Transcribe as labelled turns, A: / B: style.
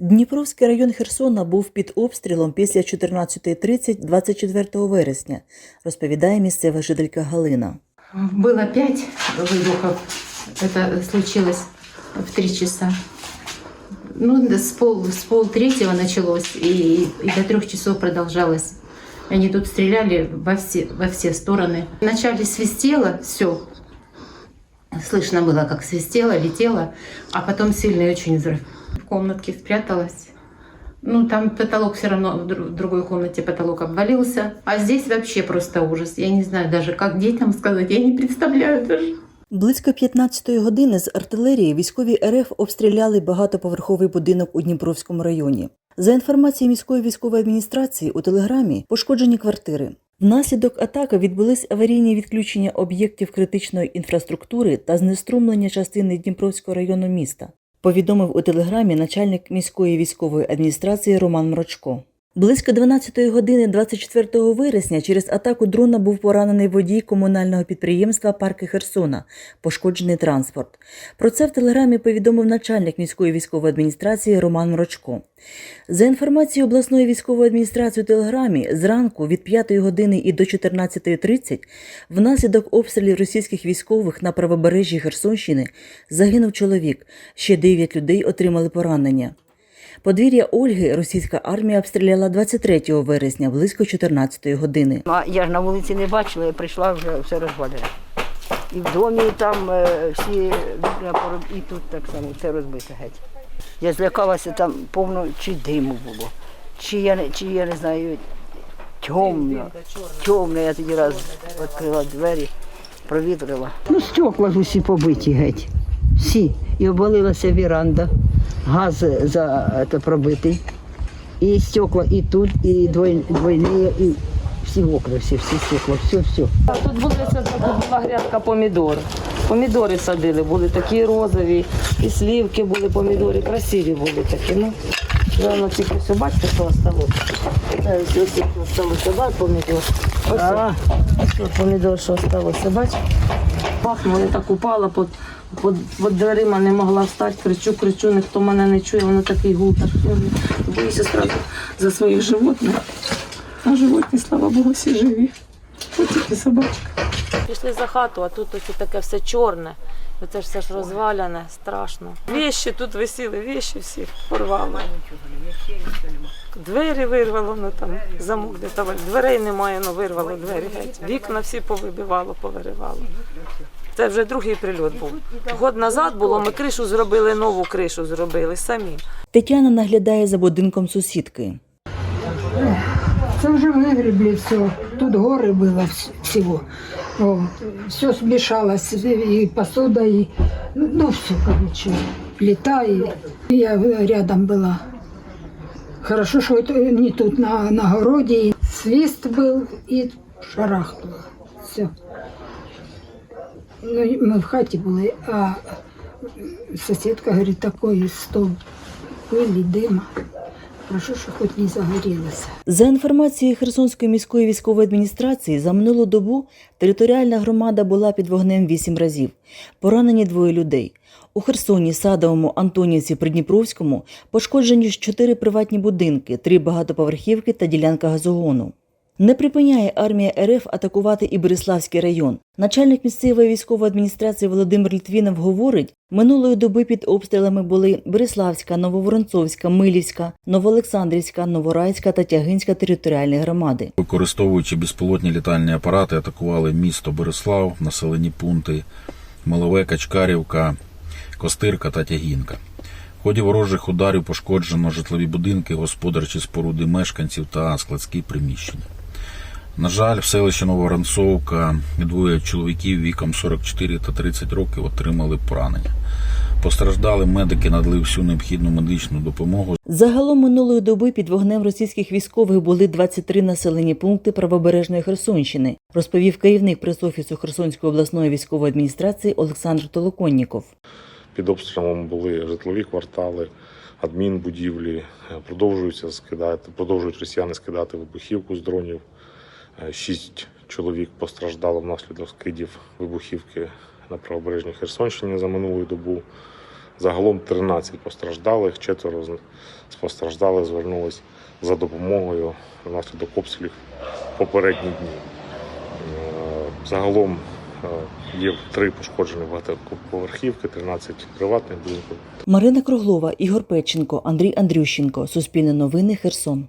A: Дніпровський район Херсона був під обстрілом після 14.30 24 вересня, розповідає місцева жителька Галина.
B: Было пять выбухов. Это случилось в три часа. Ну, да, с пол, с пол третьего началось и, и до трех часов продолжалось. Они тут стреляли во все, во все стороны. Вначале свистело все. Слышно было, как свистело, летело, а потом сильный очень взрыв. Комнатке спряталась. Ну, там потолок все равно, в другой комнате потолок обвалился. А здесь вообще просто ужас. Я не знаю даже, как детям сказать, я не представляю даже.
A: Близько 15-ї години з артилерії військові РФ обстріляли багатоповерховий будинок у Дніпровському районі. За інформацією міської військової адміністрації у телеграмі пошкоджені квартири. Внаслідок атаки відбулись аварійні відключення об'єктів критичної інфраструктури та знеструмлення частини Дніпровського району міста. Повідомив у телеграмі начальник міської військової адміністрації Роман Мрочко. Близько 12 години 24 вересня через атаку дрона був поранений водій комунального підприємства Парки Херсона, пошкоджений транспорт. Про це в телеграмі повідомив начальник міської військової адміністрації Роман Мрочко. За інформацією обласної військової адміністрації у телеграмі, зранку від 5 години і до 14.30 внаслідок обстрілів російських військових на правобережжі Херсонщини загинув чоловік. Ще 9 людей отримали поранення. Подвір'я Ольги російська армія обстріляла 23 вересня близько 14 години.
C: А я ж на вулиці не бачила, я прийшла вже все розвалене. І в домі і там е, всі і тут так само все розбите геть. Я злякалася там повно чи диму було, чи я не, чи я не знаю, темно. Темно, я тоді раз відкрила двері, провітрила. Ну, стекла ж усі побиті геть. Всі. І обвалилася віранда, газ за це, пробитий. І стекла і тут, і двойні, і всі окна, всі, всі стекла, все, все.
D: Тут були тут була грядка помідор. Помідори садили, були такі розові, і слівки були помідори, красиві були такі. Ну, Воно тільки все, бачите, що що осталося, бачите, помідор. Ось
C: А.
D: ось помідор, що осталося, бачите? Пахнуло, я так упала під, під, під дверима, не могла встати, кричу, кричу, ніхто мене не чує, воно такий гул. Боюся одразу за своїх животних. А животні, слава Богу, всі живі. Ось тільки собачка. Пішли за хату, а тут ось таке все чорне. Оце ж все ж розваляне, страшно. Віщі тут висіли, віщі всі порвало. Двері вирвало, ну там замок де дверей немає, ну вирвало двері геть. Вікна всі повибивало, повиривало. Це вже другий прильот був. Год назад було, ми кришу зробили, нову кришу зробили самі.
A: Тетяна наглядає за будинком сусідки.
E: Це вже вигребли все. Тут гори було вс- всего. О, все смешалось, и посуда, и ну, ну все, короче, плита, и я рядом была. Хорошо, что это не тут, на, на городе, и свист был, и шарахнуло. Все. Ну, ми в хаті були, а сусідка говорить, такий стовп пилі, дима. Хорошо, що хоч не загорілося.
A: За інформацією Херсонської міської військової адміністрації, за минулу добу територіальна громада була під вогнем вісім разів. Поранені двоє людей. У Херсоні, Садовому, Антонівці, Придніпровському пошкоджені чотири приватні будинки, три багатоповерхівки та ділянка газогону. Не припиняє армія РФ атакувати і Береславський район. Начальник місцевої військової адміністрації Володимир Літвінов говорить, минулої доби під обстрілами були Береславська, Нововоронцовська, Милівська, Новоолександрівська, Новорайська та Тягинська територіальні громади.
F: Використовуючи безпілотні літальні апарати, атакували місто Береслав, населені пункти Малове, Качкарівка, Костирка та Тягінка. В ході ворожих ударів пошкоджено житлові будинки, господарчі споруди мешканців та складські приміщення. На жаль, в селищі Новоронцовка двоє чоловіків віком 44 та 30 років отримали поранення. Постраждали медики надали всю необхідну медичну допомогу.
A: Загалом минулої доби під вогнем російських військових були 23 населені пункти правобережної Херсонщини, розповів керівник прес-офісу Херсонської обласної військової адміністрації Олександр Толоконніков.
G: Під обстрілом були житлові квартали, адмінбудівлі. Продовжуються скидати, продовжують росіяни скидати вибухівку з дронів. Е, Шість чоловік постраждало внаслідок скидів вибухівки на правобережній Херсонщині за минулу добу. Загалом 13 постраждалих, четверо з постраждалих звернулись за допомогою внаслідок обстрілів попередні дні. Е, Загалом е, є три пошкоджені багатоповерхівки, 13 приватних будинків.
A: Марина Круглова, Ігор Печенко, Андрій Андрющенко. Суспільне новини. Херсон.